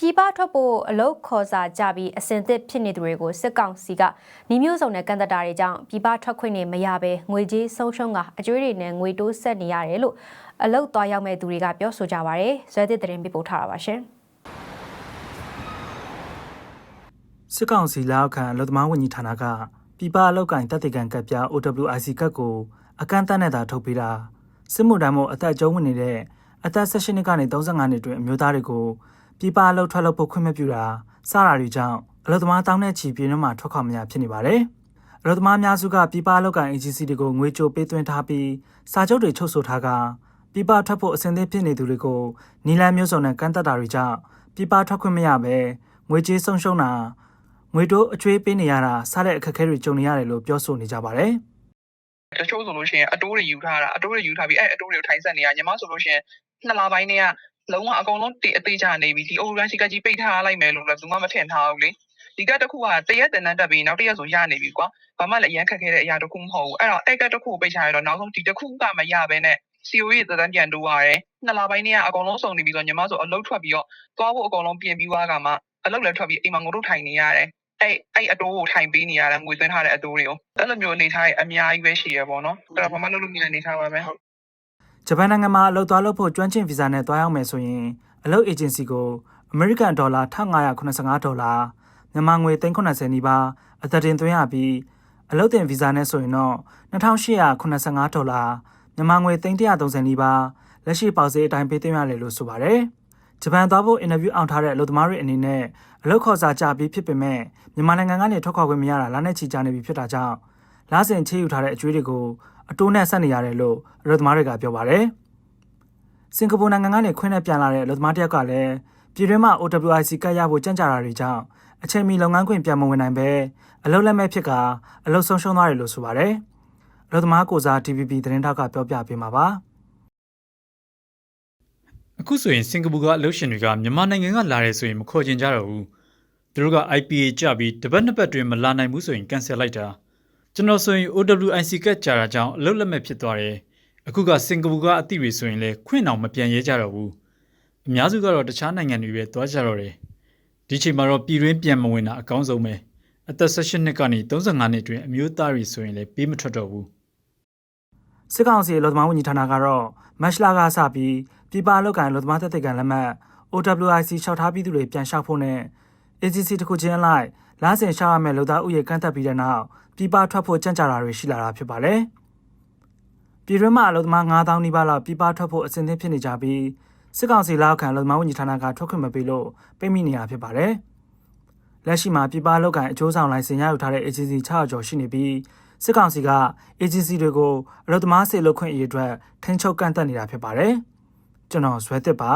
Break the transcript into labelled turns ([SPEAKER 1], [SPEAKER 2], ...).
[SPEAKER 1] ပြည်ပထွက်ဖို့အလုတ်ခေါ်စာကြပြီးအစင်သစ်ဖြစ်နေသူတွေကိုစစ်ကောင်စီကနှီးမျိုးစုံနဲ့ကန်တတာတွေကြောင့်ပြည်ပထွက်ခွင့်တွေမရဘဲငွေကြေးဆုံးရှုံးကအကျွေးတွေနဲ့ငွေတိုးဆက်နေရတယ်လို့အလုတ်သွားရောက်မဲ့သူတွေကပြောဆိုကြပါရယ်ဇွဲသစ်သတင်းပေးပို့ထားတာပါရှင်
[SPEAKER 2] စစ်ကောင်စီလက်အောက်ခံအလုံသမားဝန်ကြီးဌာနကပြည်ပအလောက်ကင်တပ်တေကန်ကပ်ပြား OWIC ကတ်ကိုအကန့်အသတ်နဲ့သာထုတ်ပေးတာစစ်မှုထမ်းမှုအသက်အကျုံးဝင်နေတဲ့အသက်16နှစ်ကနေ35နှစ်တွင်အမျိုးသားတွေကို ပြည်ပအလုပ်ထွက်လုပ်ဖို့ခွင့်မပြုတာစတာတွေကြောင့်အလုံသမားတောင်းတဲ့ချီပြင်းနှမှာထွက်ခွာမရဖြစ်နေပါတယ်အလုံသမားအများစုကပြည်ပအလောက်ကင် agency တွေကိုငွေကြိုပေးသွင်းထားပြီးစာချုပ်တွေချုပ်ဆိုထားကပြည်ပထွက်ဖို့အစဉ်သင့်ဖြစ်နေသူတွေကိုနီလန်းမျိုးစုံနဲ့ကန့်သက်တာတွေကြောင့်ပြည်ပထွက်ခွင့်မရဘဲငွေကြေးဆုံးရှုံးတာငွေတိုးအကျွေးပေးနေရတာစတဲ့အခက်အခဲတွေကြုံနေရတယ်လို့ပြောဆိုနေကြပါတယ်
[SPEAKER 3] တချို့ဆိုလို့ရှိရင်အတိုးတွေယူထားတာအတိုးတွေယူထားပြီးအဲ့အတိုးတွေကိုထိုင်ဆက်နေရညီမဆိုလို့ရှိရင်နှစ်လပိုင်းတည်းက လုံးဝအကုန်လုံးတေအသေးချနေပြီဒီအိုရန်စီကကြီးပိတ်ထားလိုက်မယ်လို့လည်းသူကမထင်ထားဘူးလေဒီကတစ်ခုကတရက်တန်တန်းတက်ပြီးနောက်တစ်ရက်ဆိုရနေပြီကွာဘာမှလည်းအရန်ခက်ခဲတဲ့အရာတစ်ခုမဟုတ်ဘူးအဲ့တော့အဲ့ကတစ်ခုကိုပိတ်ချရတော့နောက်ဆုံးဒီတစ်ခုကမရဘဲနဲ့ COE သတန်းပြန်တိုးရတယ်နှစ်လပိုင်းတည်းကအကုန်လုံးစုံနေပြီဆိုညီမဆိုအလုတ်ထွက်ပြီးတော့သွားဖို့အကုန်လုံးပြင်ပြီးသွားကမှအလုတ်လည်းထွက်ပြီးအိမ်မှာငိုတို့ထိုင်နေရတယ်အဲ့အဲ့အတိုးကိုထိုင်ပေးနေရတယ်ငွေသွင်းထားတဲ့အတိုးတွေကိုအဲ့လိုမျိုးအနေထားရအများကြီးပဲရှိရပေါ့နော်အဲ့တော့ဘာမှလုပ်လို့မရတဲ့အနေထားပါပဲဟုတ်
[SPEAKER 2] ဂျပန်နိုင်ငံမှာအလုပ်သွားလုပ်ဖို့ကျွမ်းကျင်ဗီဇာနဲ့သွားရောက်မယ်ဆိုရင်အလုပ်အေဂျင်စီကိုအမေရိကန်ဒေါ်လာ1585ဒေါ်လာမြန်မာငွေ390နီးပါးအသက်တင်သွင်းရပြီးအလုပ်တင်ဗီဇာနဲ့ဆိုရင်တော့2885ဒေါ်လာမြန်မာငွေ330နီးပါးလက်ရှိပေါက်ဈေးအတိုင်းပေးသွင်းရတယ်လို့ဆိုပါတယ်ဂျပန်သွားဖို့အင်တာဗျူးအောင်ထားတဲ့အလုပ်သမားတွေအနေနဲ့အလုပ်ခေါ်စာကြပြီးဖြစ်ပေမဲ့မြန်မာနိုင်ငံကနေထွက်ခွာခွင့်မရတာလနဲ့ချီကြာနေပြီဖြစ်တာကြောင့် လာဆင်ချေးယူထားတဲ့အကျွေးတွေကိုအတိုးနဲ့ဆက်နေရတယ်လို့အလုပ်သမားတွေကပြောပါတယ်။စင်ကာပူနိုင်ငံကနေခွင့်နဲ့ပြန်လာတဲ့အလုပ်သမားတစ်ယောက်ကလည်းပြည်တွင်းမှာ OWIC ကတ်ရဖို့ကြံ့ကြာတာတွေကြောင့်အချိန်မီလုပ်ငန်းခွင်ပြန်မဝင်နိုင်ပဲအလုပ်လက်မဲ့ဖြစ်ကအလုပ်ဆုံးရှုံးသွားတယ်လို့ဆိုပါတယ်။အလုပ်သမားကိုစား TVB သတင်းထောက်ကပြောပြပေးမှာပါ။
[SPEAKER 4] အခုဆိုရင်စင်ကာပူကအလုပ်ရှင်တွေကမြန်မာနိုင်ငံကလာတယ်ဆိုရင်မခေါ်ချင်ကြတော့ဘူးသူတို့က IPA ကြပြီးတစ်ပတ်နှစ်ပတ်တွင်မလာနိုင်ဘူးဆိုရင်ကန်ဆယ်လိုက်တာ ကျွန်တော်ဆိုရင် OWIC ကကြာတာကြောင့်အလုပ်လက်မဲ့ဖြစ်သွားတယ်အခုကစင်ကာပူကအသည့်တွေဆိုရင်လည်းခွင့်အောင်မပြန်ရဲကြတော့ဘူးအများစုကတော့တခြားနိုင်ငံတွေပဲသွားကြတော့တယ်ဒီချိန်မှာတော့ပြည်တွင်းပြန်မဝင်တာအကောင်းဆုံးပဲအသက်18နှစ်ကနေ35နှစ်တွင်အမျိုးသားတွေဆိုရင်လည်းပေးမထွက်တော့ဘူး
[SPEAKER 2] စစ်ကောင်စီအလုပ်သမားဝန်ကြီးဌာနကတော့မတ်လကစပြီးပြည်ပအလုပ်ကိုင်အလုပ်သမားသက်သေခံလက်မှတ် OWIC လျှောက်ထားပြီးသူတွေပြန်လျှောက်ဖို့နဲ့ agency တစ်ခုချင်းအလိုက်လာဆင်လျှောက်ရမယ့်လုပ်သားဥယေကန့်သက်ပြီးတဲ့နောက်ပြည်ပထွက်ဖို့ကြံ့ကြာတာတွေရှိလာတာဖြစ်ပါတယ်။ပြည်တွင်းမှာအလုပ်သမား9000နီးပါးလောက်ပြည်ပထွက်ဖို့အစဉ်သင့်ဖြစ်နေကြပြီးစစ်ကောင်စီလက်အောက်ခံအလုပ်သမားဝန်ကြီးဌာနကထွက်ခွင့်မပေးလို့ပိတ်မိနေတာဖြစ်ပါတယ်။လက်ရှိမှာပြည်ပအလုပ်ကိုင်အကျိုးဆောင်လိုင်စင်ရယူထားတဲ့ agency 600ကျော်ရှိနေပြီးစစ်ကောင်စီက agency တွေကိုအလုပ်သမားစေလုပ်ခွင့်အရေးအတွက်ထိန်းချုပ်ကန့်သက်နေတာဖြစ်ပါတယ်။ကျွန်တော်ဇွဲသစ်ပါ